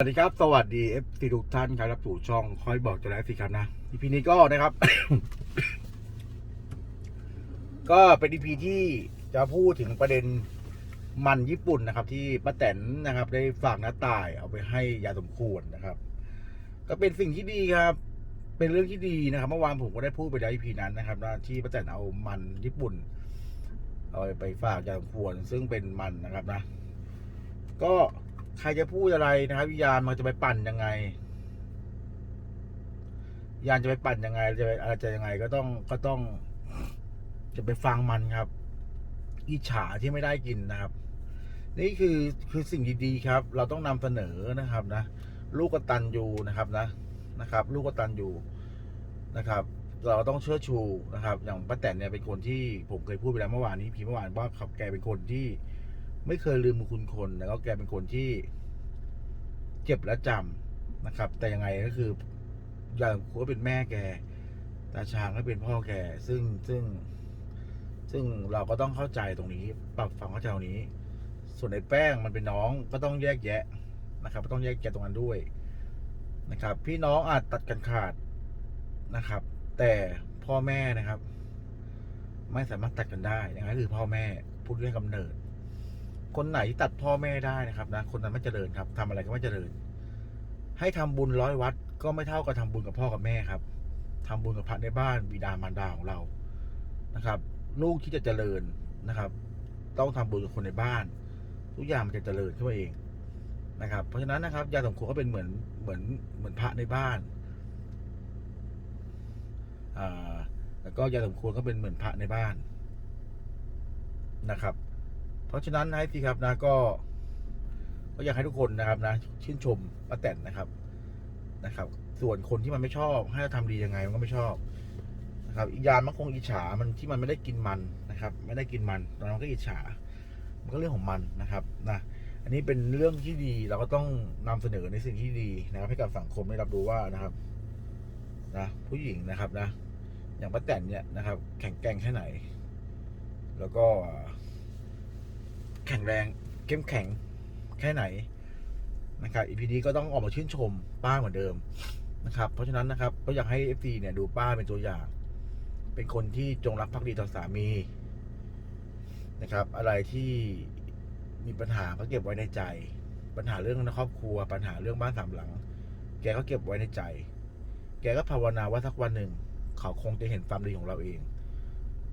สวัสดีครับ สวัสดีเอฟซีทุกท่านครับรับสู่ช่องคอยบอกจะแล้วสิครับนะอีพีนี้ก็นะครับ ก็เป็นอีพีที่จะพูดถึงประเด็นมันญี่ปุ่นนะครับ ที่ป้าแตนนะครับ ได้ฝากน้าตายเอาไปให้ยาสมควรนะครับ ก็เป็นสิ่งที่ดีครับ เป็นเรื่องที่ดีนะครับ เมื่อวานผมก็ได้พูดไปแล้วอีพีนั้นนะครับที่ป้าแตนเอามันญี่ปุ่น เอาไปฝากยาสมควร ซึ่งเป็นมันนะครับนะ ก็ ใครจะพูดอะไรนะครับวิญญาณมันจะไปปั่นยังไงวิญญาณจะไปปั่นยังไงจะไปอะไรจะยังไงก็ต้องก็ต้อง จะไปฟังมันครับอิจฉาที่ไม่ได้กินนะครับ นี่คือคือสิ่งดีๆครับ เราต้องนำเสนอนะครับนะลูกกตันยูนะครับนะนะครับ ลูกกตันยูนะครับ เราต้องเชิดชูนะครับ อย่างป้าแตนเนี่ยเป็นคนที่ผมเคยพูดไปแล้วเมื่อวานนี้พีเมื่อวานว่าเขาแกเป็นคนที่ ไม่เคยลืมคุณคนแล้วก็แกเป็นคนที่เจ็บและจำนะครับ แต่ยังไงก็คืออย่างครูก็เป็นแม่แก ตาชางก็เป็นพ่อแก ซึ่งซึ่ง ซึ่งเราก็ต้องเข้าใจตรงนี้ ปรับความเข้าใจตรงนี้ ส่วนไอ้แป้งมันเป็นน้องก็ต้องแยกแยะนะครับ ก็ต้องแยกแยะตรงนั้นด้วยนะครับ พี่น้องอาจตัดกันขาดนะครับ แต่พ่อแม่นะครับ ไม่สามารถตัดกันได้อย่างนั้นคือพ่อแม่พูดเรื่องกำเนิด คนไหนที่ตัดพ่อแม่ได้นะครับนะคนนั้นไม่เจริญครับทำอะไรก็ไม่เจริญ ให้ทำบุญร้อยวัด ก็ไม่เท่ากับทำบุญกับพ่อกับแม่ครับทำบุญกับพระในบ้านบิดามารดาของเรานะครับ ลูกที่จะเจริญนะครับ ต้องทำบุญกับคนในบ้าน ทุกอย่างมันจะเจริญขึ้นมาเองนะครับ เพราะฉะนั้นนะครับยาสมควรก็เป็นเหมือนเหมือนเหมือนพระในบ้านอ่าแล้วก็ยาสมควรก็เป็นเหมือนพระในบ้านนะครับ เพราะฉะนั้นนะพี่ครับนะก็ ก็อยากให้ทุกคนนะครับนะ ชื่นชมป้าแตนนะครับนะครับ ส่วนคนที่มันไม่ชอบ ให้เราทำดียังไงมันก็ไม่ชอบนะครับอีกยางมันคงอิจฉามันที่มันไม่ได้กินมันนะครับ ไม่ได้กินมันตอนนั้นก็อิจฉา มันก็เรื่องของมันนะครับนะอันนี้เป็นเรื่องที่ดีเราก็ต้องนำเสนอในสิ่งที่ดีนะครับ ให้กับสังคมได้รับรู้ว่านะครับนะผู้หญิงนะครับนะ อย่างป้าแตนเนี่ยนะครับ แข็งแกร่งแค่ไหน แล้วก็ แข็งแรงเข้มแข็งแค่ไหนนะครับอีพีนี้ก็ต้องออกมาชื่นชมป้าเหมือนเดิมนะครับ เพราะฉะนั้นนะครับก็อยากให้เอฟซีเนี่ยดูป้าเป็นตัวอย่าง เป็นคนที่จงรักภักดีต่อสามีนะครับ อะไรที่มีปัญหาก็เก็บไว้ในใจ ปัญหาเรื่องครอบครัว ปัญหาเรื่องบ้านสามหลัง แกก็เก็บไว้ในใจ แกก็ภาวนาว่าสักวันหนึ่ง เขาคงจะเห็นความดีของเราเอง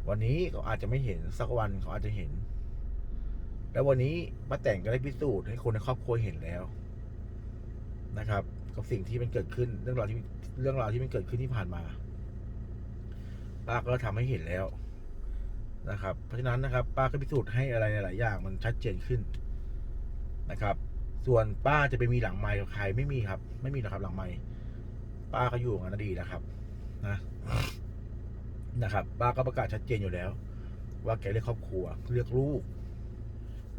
วันนี้เขาอาจจะไม่เห็นสักวันเขาอาจจะเห็น แล้ววันนี้ป้าแต่งก็ได้พิสูจน์ให้คนในครอบครัวเห็นแล้วนะครับ กับสิ่งที่มันเกิดขึ้นเรื่องราวที่เรื่องราวที่มันเกิดขึ้นที่ผ่านมาป้าก็ทำให้เห็นแล้วนะครับ เพราะฉะนั้นนะครับ ป้าก็พิสูจน์ให้อะไรหลายอย่างมันชัดเจนขึ้นนะครับ ส่วนป้าจะไปมีหลังไม้กับใครไม่มีครับ ไม่มีหรอกครับ หลังไม้ป้าก็อยู่ของนันดีนะครับ นะนะครับ ป้าก็ประกาศชัดเจนอยู่แล้ว ว่าแกเลือกครอบครัว เลือกลูก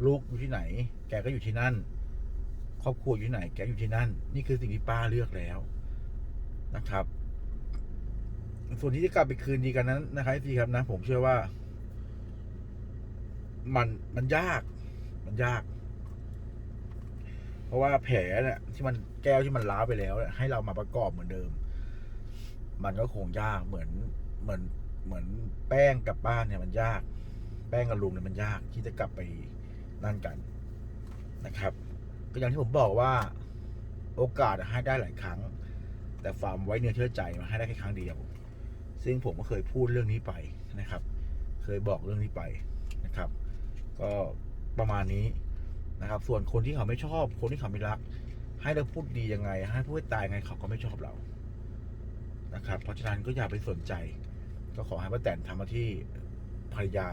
ลูกอยู่ที่ไหน แกก็อยู่ที่นั่น ครอบครัวอยู่ที่ไหน แกอยู่ที่นั่น นี่คือสิ่งที่ป้าเลือกแล้วนะครับ ส่วนที่จะกลับไปคืนดีกันนั้นนะครับพี่ครับนะ ผมเชื่อว่า มันมันยาก มันยาก เพราะว่าแผลเนี่ยที่มันแก้วที่มันล้าไปแล้วให้เรามาประกอบเหมือนเดิม มันก็คงยากเหมือนเหมือนเหมือนแป้งกับป้านเนี่ยมันยาก แป้งกับลุงเนี่ยมันยากที่จะกลับไป นั่นกันนะครับ ก็อย่างที่ผมบอกว่าโอกาสให้ได้หลายครั้ง แต่ความไว้เนื้อเชื่อใจมาให้ได้แค่ครั้งเดียว ซึ่งผมก็เคยพูดเรื่องนี้ไปนะครับ เคยบอกเรื่องนี้ไปนะครับ ก็ประมาณนี้นะครับ ส่วนคนที่เขาไม่ชอบ คนที่เขาไม่รัก ให้เราพูดดียังไง ให้พูดตายยังไงเขาก็ไม่ชอบเรานะครับ เพราะฉะนั้นก็อย่าไปสนใจ ก็ขอให้ป้าแตนทำหน้าที่ภรรยา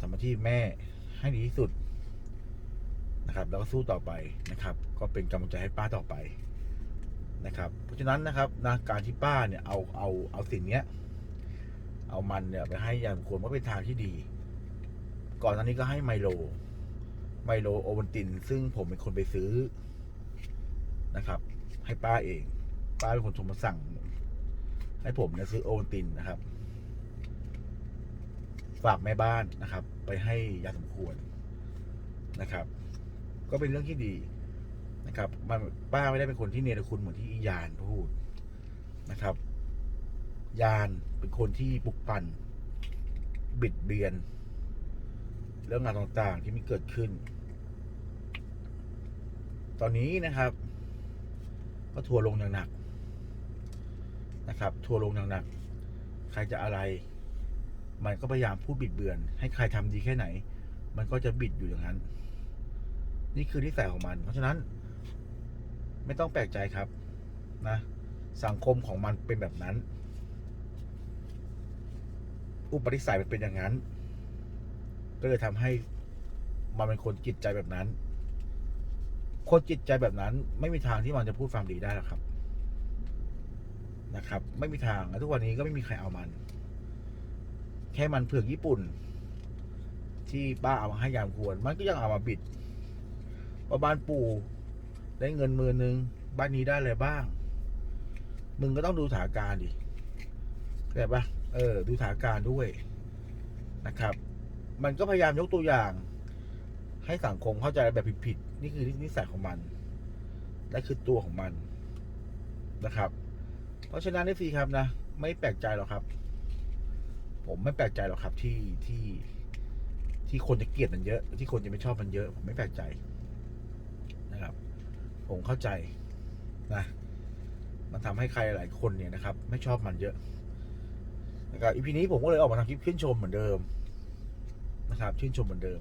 ทำหน้าที่แม่ ให้ดีที่สุดนะครับ แล้วก็สู้ต่อไปนะครับ ก็เป็นกำลังใจให้ป้าต่อไปนะครับ เพราะฉะนั้นนะครับนะการที่ป้าเนี่ยเอาเอาเอาสิ่งเนี้ย เอามันเนี่ยไปให้ย่ามควรก็เป็นทางที่ดี ก่อนหน้านี้ก็ให้ไมโล ไมโลโอวัลติน ซึ่งผมเป็นคนไปซื้อนะครับ ให้ป้าเอง ป้าเป็นคนโทรมาสั่ง ให้ผมเนี่ยซื้อโอวัลตินนะครับ ฝากแม่บ้านนะครับ ไปให้ยาสมควรนะครับ ก็เป็นเรื่องที่ดีนะครับมันป้าไม่ได้เป็นคนที่เนรคุณเหมือนที่อียานพูดนะครับ ยานเป็นคนที่ปลุกปั่น บิดเบียน เรื่องงานต่างๆที่มีเกิดขึ้น ตอนนี้นะครับ ก็ทัวร์ลงอย่างหนักนะครับ ทัวร์ลงอย่างหนัก ใครจะอะไร มันก็พยายามพูดบิดเบือน ให้ใครทำดีแค่ไหน มันก็จะบิดอยู่อย่างนั้น นี่คือนิสัยของมัน เพราะฉะนั้น ไม่ต้องแปลกใจครับ นะ สังคมของมันเป็นแบบนั้น อุปนิสัยมันเป็นอย่างนั้น ก็เลยทำให้มันเป็นคนจิตใจแบบนั้น คนจิตใจแบบนั้น ไม่มีทางที่มันจะพูดความดีได้หรอกครับ นะครับ ไม่มีทางและทุกวันนี้ก็ไม่มีใครเอามัน ค่มันเผือกญี่ปุ่น ที่ป้าเอามาให้ยามควร มันก็ยังเอามาบิดว่าบ้านปู่ได้เงินมือนึง บ้านนี้ได้อะไรบ้าง มึงก็ต้องดูสถานการณ์ดิเข้าใจปะเออ ดูสถานการณ์ด้วยนะครับ มันก็พยายามยกตัวอย่าง ให้สังคมเข้าใจแบบผิดๆนี่คือนิสัยของมันและคือตัวของมันนะครับ เพราะฉะนั้นนี่ฟีครับนะ ไม่แปลกใจหรอกครับ ผมไม่แปลกใจหรอกครับที่ที่ที่คนจะเกลียดมันเยอะ ที่คนจะไม่ชอบมันเยอะ ผมไม่แปลกใจนะครับ ผมเข้าใจนะมันทำให้ใครหลายคนเนี่ยนะครับ ไม่ชอบมันเยอะนะครับอีพีนี้ผมก็เลยออกมาทำคลิปชื่นชมเหมือนเดิมนะครับ ชื่นชมเหมือนเดิม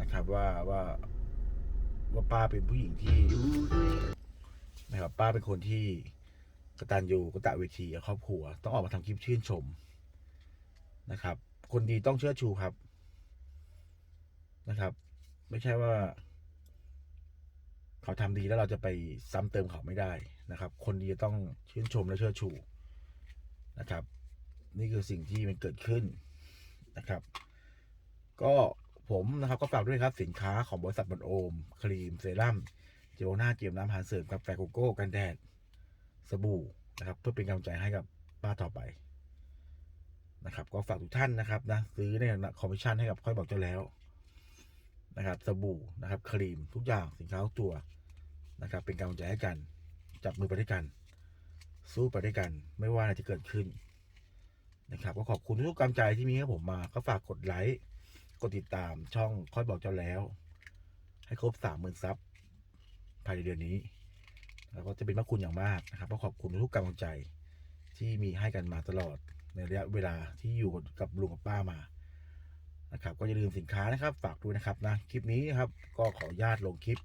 นะครับ ว่าว่าว่าป้าเป็นผู้หญิงที่นะครับป้าเป็นคนที่กตัญญูกตเวทีครอบครัว ต้องออกมาทำคลิปชื่นชม นะครับ คนดีต้องเชื่อชูครับนะครับ ไม่ใช่ว่า เขาทำดีแล้วเราจะไปซ้ำเติมเขาไม่ได้นะครับ คนดีจะต้องชื่นชมและเชื่อชูนะครับ นี่คือสิ่งที่มันเกิดขึ้นนะครับ ก็ผมนะครับก็ฝากด้วยครับสินค้าของบริษัทบอนโอม ครีมเซรั่มเจลหน้าเจลน้ำอาหารเสริมกาแฟโกโก้กันแดดสบู่นะครับ เพื่อเป็นกำลังใจให้กับป้าต่อไป นะครับ ก็ฝากทุกท่านนะครับนะซื้อในคอมมิชชั่นให้กับค่อยบอกเจ้าแล้วนะครับสบู่นะครับครีมทุกอย่างสินค้าตัวนะครับ เป็นกำลังใจให้กัน จับมือไปด้วยกัน สู้ไปด้วยกัน ไม่ว่าอะไรจะเกิดขึ้นนะครับ ก็ขอบคุณทุกกำลังใจที่มีให้ผมมา ก็ฝากกดไลค์กดติดตามช่องค่อยบอกเจ้าแล้ว ให้ครบสามหมื่นซับภายในเดือนนี้ แล้วก็จะเป็นพระคุณอย่างมากนะครับก็ขอบคุณทุกกำลังใจที่มีให้กันมาตลอด ในระยะเวลาที่อยู่กับลุงกับป้ามานะครับ ก็อย่าลืมสินค้านะครับ ฝากด้วยนะครับนะคลิปนี้นะครับ ก็ขออนุญาตลงคลิป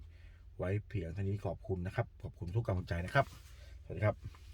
ไว้เพียงเท่านี้ขอบคุณนะครับ ขอบคุณทุกกำลังใจนะครับ สวัสดีครับ